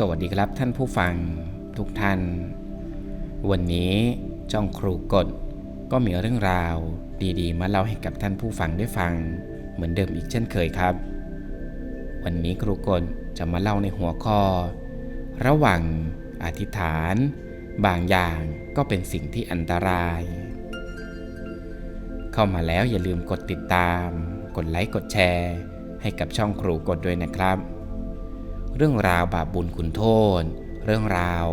สวัสดีครับท่านผู้ฟังทุกท่าน วันนี้จ้องครูกฎก็มีเรื่องราวดีๆ มาเล่าให้กับท่านผู้ฟังได้ฟัง เหมือนเดิมอีกเช่นเคยครับ วันนี้ครูกฎจะมาเล่าในหัวข้อ ระหว่างอธิษฐาน บางอย่างก็เป็นสิ่งที่อันตราย เข้ามาแล้วอย่าลืมกดติดตาม กดไลค์กดแชร์ ให้กับช่องครูกฎด้วยนะครับ เรื่องราวบาปบุญคุณโทษ เรื่องราว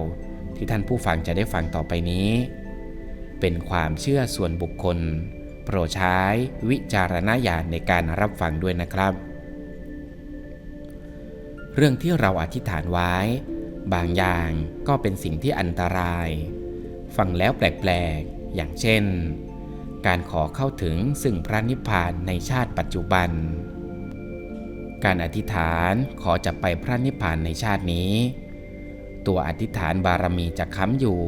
ที่ท่านผู้ฟังจะได้ฟังต่อไปนี้ เป็นความเชื่อส่วนบุคคล โปรดใช้วิจารณญาณในการรับฟังด้วยนะครับ เรื่องที่เราอธิษฐานไว้ บางอย่างก็เป็นสิ่งที่อันตราย ฟังแล้วแปลกๆ อย่างเช่น การขอเข้าถึงซึ่งพระนิพพานในชาติปัจจุบัน การอธิษฐานขอจะไปพระนิพพานในชาตินี้ ตัวอธิษฐานบารมีจะค้ำอยู่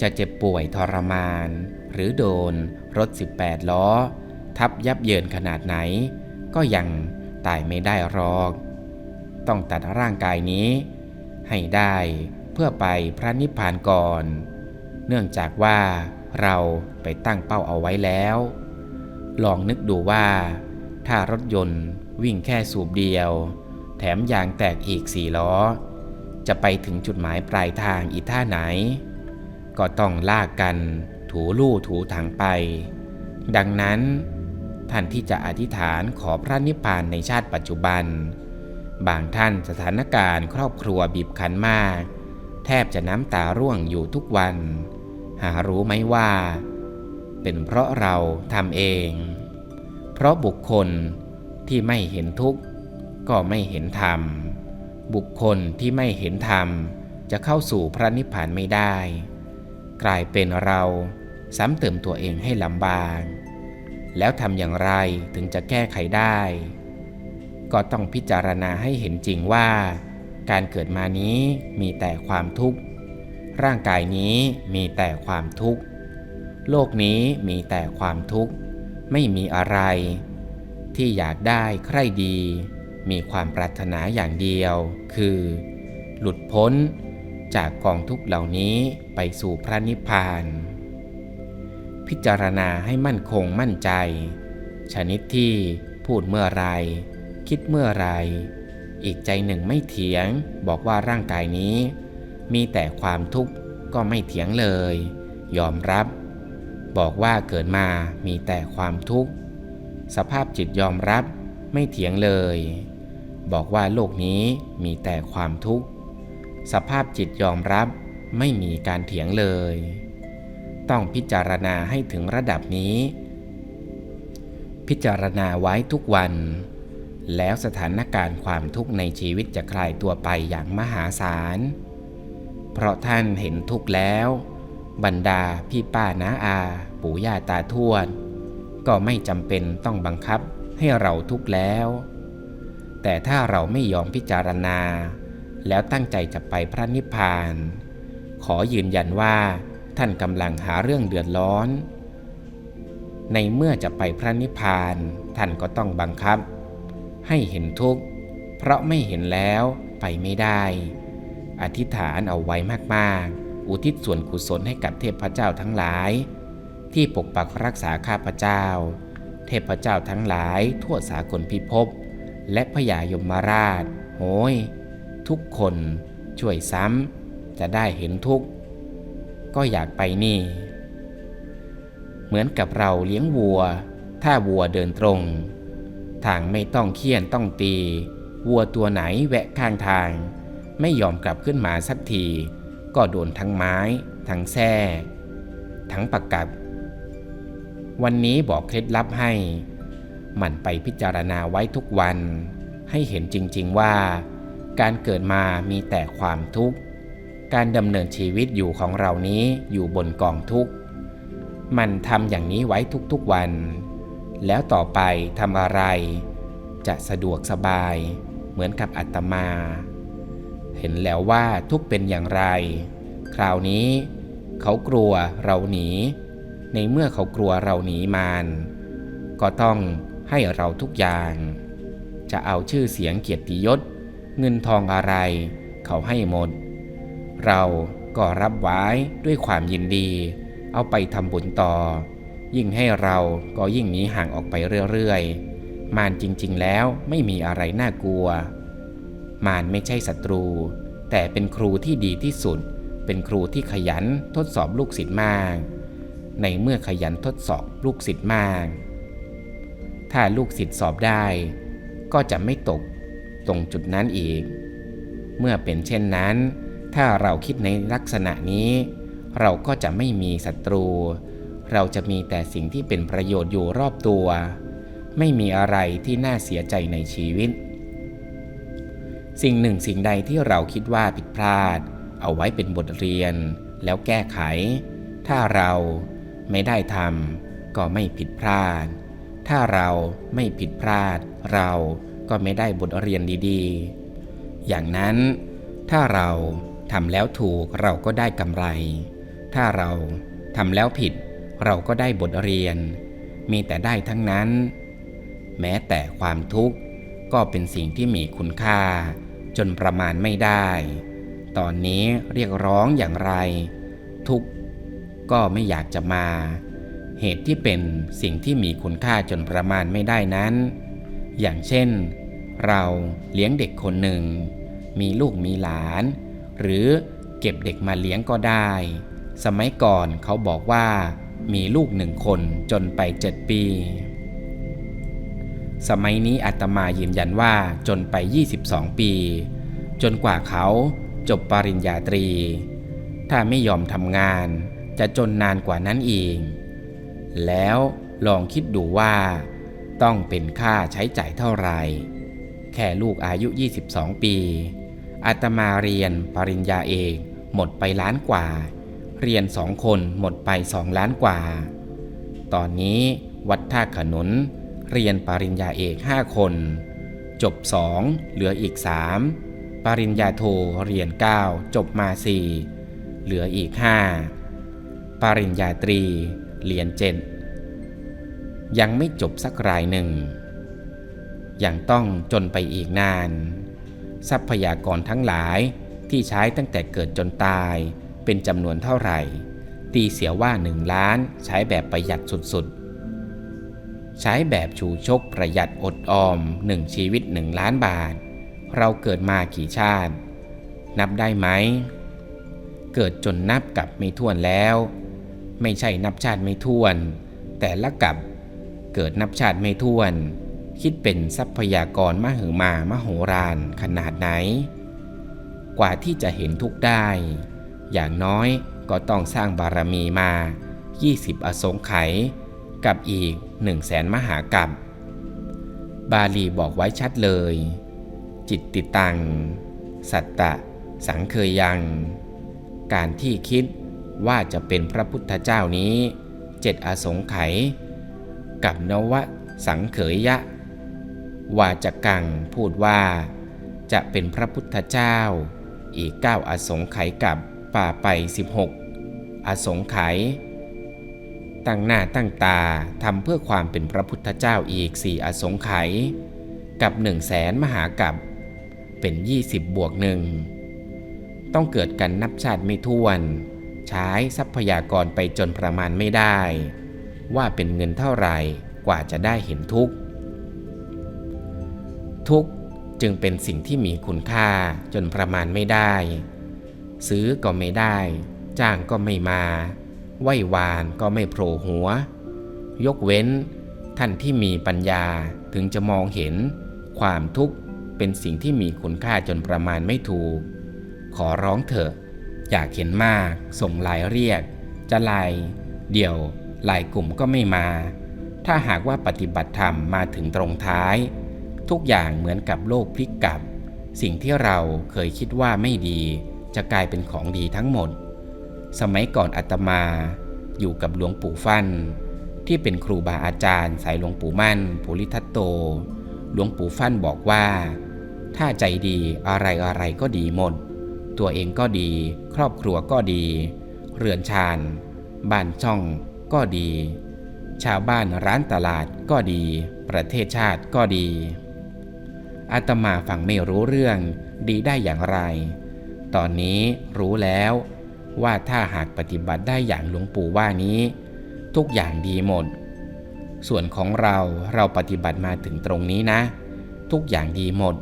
จะเจ็บป่วยทรมาน หรือโดน รถ 18 ล้อ ทับยับเยินขนาดไหน ก็ยังตายไม่ได้หรอก ต้องตัดร่างกายนี้ ให้ได้เพื่อไปพระนิพพานก่อน เนื่องจากว่าเราไปตั้งเป้าเอาไว้แล้ว ลองนึกดูว่า ถ้ารถยนต์ วิ่งแค่สูบเดียว แถมยางแตกอีกสี่ล้อ จะไปถึงจุดหมายปลายทางอีท่าไหน ก็ต้องลากกัน ถูลู่ถูถังไป ดังนั้นท่านที่จะอธิษฐานขอพระนิพพานในชาติปัจจุบัน บางท่านสถานการณ์ครอบครัวบีบคั้นมาก แทบจะน้ำตาร่วงอยู่ทุกวัน หารู้ไหมว่า เป็นเพราะเราทำเอง เพราะบุคคล ที่ไม่เห็นทุกข์ก็ไม่เห็นธรรม บุคคลที่ไม่เห็นธรรมจะเข้าสู่พระนิพพานไม่ได้ กลายเป็นเราซ้ำเติมตัวเองให้ลำบากแล้วทำอย่างไรถึงจะแก้ไขได้ ก็ต้องพิจารณาให้เห็นจริงว่า การเกิดมานี้มีแต่ความทุกข์ ร่างกายนี้มีแต่ความทุกข์ โลกนี้มีแต่ความทุกข์ ไม่มีอะไร ที่อยากได้ใครดี มีความปรารถนาอย่างเดียว คือ หลุดพ้นจากกองทุกเหล่านี้ไปสู่พระนิพพาน พิจารณาให้มั่นคงมั่นใจ ชนิดที่พูดเมื่อไร คิดเมื่อไร อีกใจหนึ่งไม่เถียง บอกว่าร่างกายนี้ มีแต่ความทุกข์ก็ไม่เถียงเลย ยอมรับ บอกว่าเกิดมามีแต่ความทุกข์ สภาพจิตยอมรับไม่เถียงเลย บอกว่าโลกนี้มีแต่ความทุกข์ สภาพจิตยอมรับไม่มีการเถียงเลย ต้องพิจารณาให้ถึงระดับนี้ พิจารณาไว้ทุกวัน แล้วสถานการณ์ความทุกข์ในชีวิตจะคลายตัวไปอย่างมหาศาล เพราะท่านเห็นทุกข์แล้ว บรรดาพี่ป้าน้าอา ปู่ย่าตาทวด ก็ไม่จำเป็นต้องบังคับให้เราทุกข์แล้ว แต่ถ้าเราไม่ยอมพิจารณา แล้วตั้งใจจะไปพระนิพพาน ขอยืนยันว่าท่านกำลังหาเรื่องเดือดร้อน ในเมื่อจะไปพระนิพพาน ท่านก็ต้องบังคับ ให้เห็นทุกข์ เพราะไม่เห็นแล้วไปไม่ได้ อธิษฐานเอาไว้มากๆ อุทิศส่วนกุศลให้กับเทพเจ้าทั้งหลาย ที่ปกปักรักษาข้าพเจ้า เทพเจ้าทั้งหลายทั่วสากลพิภพและพญายมราชโอ้ยทุกคนช่วยซ้ำจะได้เห็นทุกข์ ก็อยากไปนี่ เหมือนกับเราเลี้ยงวัว ถ้าวัวเดินตรง ทางไม่ต้องเคี่ยนต้องตี วัวตัวไหนแวะข้างทาง ไม่ยอมกลับขึ้นมาสักที ก็โดนทั้งไม้ ทั้งแส้ทั้งประกัด วันนี้บอกเคล็ดลับให้หมั่นไปพิจารณาไว้ทุกวัน ให้เห็นจริง ๆว่า การเกิดมามีแต่ความทุกข์ การดำเนินชีวิตอยู่ของเรานี้อยู่บนกองทุกข์มันทำอย่างนี้ไว้ทุกๆวัน แล้วต่อไปทำอะไร จะสะดวกสบาย เหมือนกับอัตมา เห็นแล้วว่าทุกเป็นอย่างไร คราวนี้ เขากลัวเราหนี ในเมื่อเขากลัวเราหนีมานก็ต้องให้เราทุกอย่าง จะเอาชื่อเสียงเกียรติยศ เงินทองอะไร เขาให้หมด เราก็รับไว้ด้วยความยินดี เอาไปทำบุญต่อ ยิ่งให้เราก็ยิ่งหนีห่างออกไปเรื่อยๆ มารจริงๆแล้วไม่มีอะไรน่ากลัว มารไม่ใช่ศัตรู แต่เป็นครูที่ดีที่สุด เป็นครูที่ขยันทดสอบลูกศิษย์มาก ในเมื่อขยันทดสอบลูกศิษย์มาก ถ้าลูกศิษย์สอบได้ ก็จะไม่ตกตรงจุดนั้นอีก เมื่อเป็นเช่นนั้น ถ้าเราคิดในลักษณะนี้ เราก็จะไม่มีศัตรู เราจะมีแต่สิ่งที่เป็นประโยชน์อยู่รอบตัว ไม่มีอะไรที่น่าเสียใจในชีวิต สิ่งหนึ่งสิ่งใดที่เราคิดว่าผิดพลาด เอาไว้เป็นบทเรียน แล้วแก้ไข ถ้าเรา ไม่ได้ทำก็ไม่ผิดพลาด ถ้าเราไม่ผิดพลาด เราก็ไม่ได้บทเรียนดีๆ อย่างนั้น ถ้าเราทำแล้วถูกเราก็ได้กำไร ถ้าเราทำแล้วผิด เราก็ได้บทเรียน มีแต่ได้ทั้งนั้น แม้แต่ความทุกข์ก็เป็นสิ่งที่มีคุณค่า จนประมาณไม่ได้ ตอนนี้เรียกร้องอย่างไร ทุกข์ ก็ไม่อยากจะมา เหตุที่เป็นสิ่งที่มีคุณค่าจนประมาณไม่ได้นั้น อย่างเช่น เราเลี้ยงเด็กคนหนึ่ง มีลูกมีหลาน หรือเก็บเด็กมาเลี้ยงก็ได้ สมัยก่อนเขาบอกว่า มีลูกหนึ่งคนจนไปเจ็ดปี สมัยนี้อาตมายืนยันว่าจนไป 22 ปี จนกว่าเขาจบปริญญาตรี ถ้าไม่ยอมทำงาน จะจนนานกว่านั้นอีก แล้วลองคิดดูว่าต้องเป็นค่าใช้จ่ายเท่าไหร่ แค่ลูกอายุ 22 ปี อาตมาเรียนปริญญาเอกหมดไปล้านกว่า เรียนสองคนหมดไปสองล้านกว่า ตอนนี้วัดท่าขนุน เรียนปริญญาเอกห้าคน จบสองเหลืออีกสามปริญญาโทเรียนเก้าจบมาสี่เหลืออีกห้า ปริญญาตรีเรียนเจ็ดยังไม่จบสักรายหนึ่ง ยังต้องจนไปอีกนาน ทรัพยากรทั้งหลายที่ใช้ตั้งแต่เกิดจนตายเป็นจำนวนเท่าไหร่ ตีเสียว่าหนึ่งล้านใช้แบบประหยัดสุดๆ ใช้แบบชูชกประหยัดอดออมหนึ่งชีวิตหนึ่งล้านบาท เราเกิดมากี่ชาติ นับได้ไหม เกิดจนนับกับไม่ถ้วนแล้ว ไม่ใช่นับชาติไม่ถ้วน แต่ละกับเกิดนับชาติไม่ถ้วน คิดเป็นทรัพยากรมหึมามโหฬารขนาดไหน กว่าที่จะเห็นทุกได้ อย่างน้อยก็ต้องสร้างบารมีมา 20 อสงไขยกับอีก1 0 0 0 0แสนมหากัปบาลีบอกไว้ชัดเลย จิตติตัง สัตตะ สังเคยยัง การที่คิด ว่าจะเป็นพระพุทธเจ้านี้เจ็ดอสงไขยกับนวสังเขยยะ วาจกังพูดว่า จะเป็นพระพุทธเจ้า อีกเก้าอสงไขยกับป่าไป 16 อสงไขยตั้งหน้าตั้งตาทำเพื่อความเป็นพระพุทธเจ้าอีกสี่อสงไขยกับหนึ่งแสนมหากับเป็น 20 บวกหนึ่งต้องเกิดกันนับชาติไม่ท้วน ใช้ทรัพยากรไปจนประมาณไม่ได้ ว่าเป็นเงินเท่าไหร่กว่าจะได้เห็นทุกข์ ทุกข์จึงเป็นสิ่งที่มีคุณค่าจนประมาณไม่ได้ ซื้อก็ไม่ได้ จ้างก็ไม่มา ไหว้วานก็ไม่โผล่หัว ยกเว้น ท่านที่มีปัญญาถึงจะมองเห็น ความทุกข์เป็นสิ่งที่มีคุณค่าจนประมาณไม่ถูก ขอร้องเถอะ อยากเห็นมาก ส่งลายเรียก จะลายเดี่ยวลายกลุ่มก็ไม่มา ถ้าหากว่าปฏิบัติธรรมมาถึงตรงท้าย ทุกอย่างเหมือนกับโลกพลิกกลับ สิ่งที่เราเคยคิดว่าไม่ดี จะกลายเป็นของดีทั้งหมด สมัยก่อนอาตมา อยู่กับหลวงปู่ฟัน่นที่เป็นครูบาอาจารย์ สายหลวงปู่มั่นภูริทัตโต หลวงปู่ฟั่นบอกว่า ถ้าใจดีอะไรอะไรก็ดีหมด ตัวเองก็ดี ครอบครัวก็ดี เรือนชานบ้านช่องก็ดี ชาวบ้านร้านตลาดก็ดี ประเทศชาติก็ดี อาตมาฟังไม่รู้เรื่องดีได้อย่างไร ตอนนี้รู้แล้วว่าถ้าหากปฏิบัติได้อย่างหลวงปู่ว่านี้ ทุกอย่างดีหมด ส่วนของเราเราปฏิบัติมาถึงตรงนี้นะ ทุกอย่างดีหมด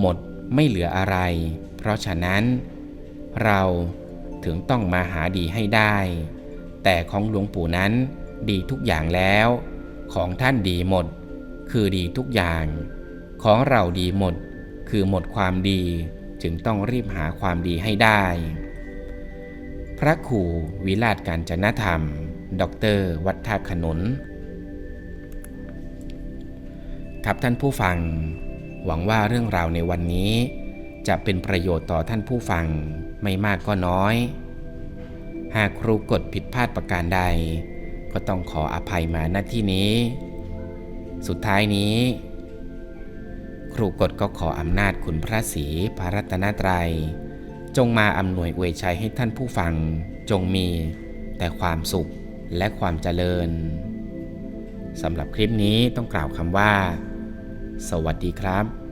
หมด ไม่เหลืออะไร เพราะฉะนั้น เราถึงต้องมาหาดีให้ได้ แต่ของหลวงปู่นั้นดีทุกอย่างแล้ว ของท่านดีหมด คือดีทุกอย่าง ของเราดีหมด คือหมดความดีจึงต้องรีบหาความดีให้ได้ พระครูวิราชการจนธรรมดอกเตอรวัฒขนุนครับท่านผู้ฟัง หวังว่าเรื่องราวในวันนี้ จะเป็นประโยชน์ต่อท่านผู้ฟังไม่มากก็น้อย หากครูกดผิดพลาดประการใด ก็ต้องขออภัยมาณที่นี้ สุดท้ายนี้ ครูกฎก็ขออำนาจคุณพระศรีพระรัตนตรัย จงมาอำนวยอวยชัยให้ท่านผู้ฟังจงมีแต่ความสุขและความเจริญสำหรับคลิปนี้ต้องกล่าวคำว่า สวัสดีครับ